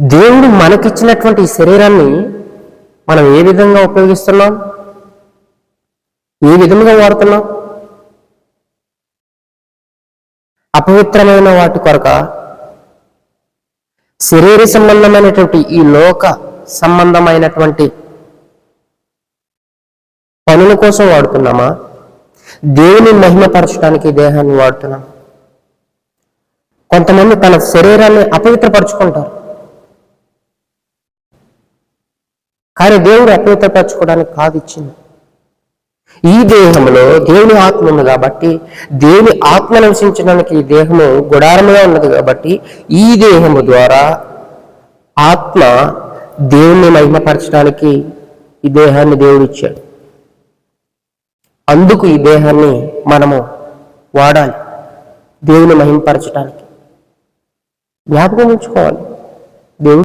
దేవుడు మనకిచ్చినటువంటి ఈ శరీరాన్ని మనం ఏ విధంగా ఉపయోగిస్తున్నాం? ఏ విధంగా వాడుతున్నాం? అపవిత్రమైన వాటి కొరక శరీర సంబంధమైనటువంటి ఈ లోక సంబంధమైనటువంటి పనుల కోసం వాడుతున్నామా? దేవుని మహిమపరచడానికి దేహాన్ని వాడుతున్నాం. కొంతమంది తన శరీరాన్ని అపవిత్రపరచుకుంటారు. కానీ దేవుడు అపవిత్రపరచుకోవడానికి కాదు ఇచ్చింది. ఈ దేహంలో దేవుని ఆత్మ ఉంది కాబట్టి దేవుని ఆత్మ నివసించడానికి ఈ దేహము గుడారముగా ఉన్నది కాబట్టి ఈ దేహము ద్వారా ఆత్మ దేవుణ్ణి మహిమపరచడానికి ఈ దేహాన్ని దేవుడు ఇచ్చాడు. అందుకు ఈ దేహాన్ని మనము వాడాలి దేవుని మహిమపరచడానికి. జ్ఞాపకం ఉంచుకోవాలి. దేవుడు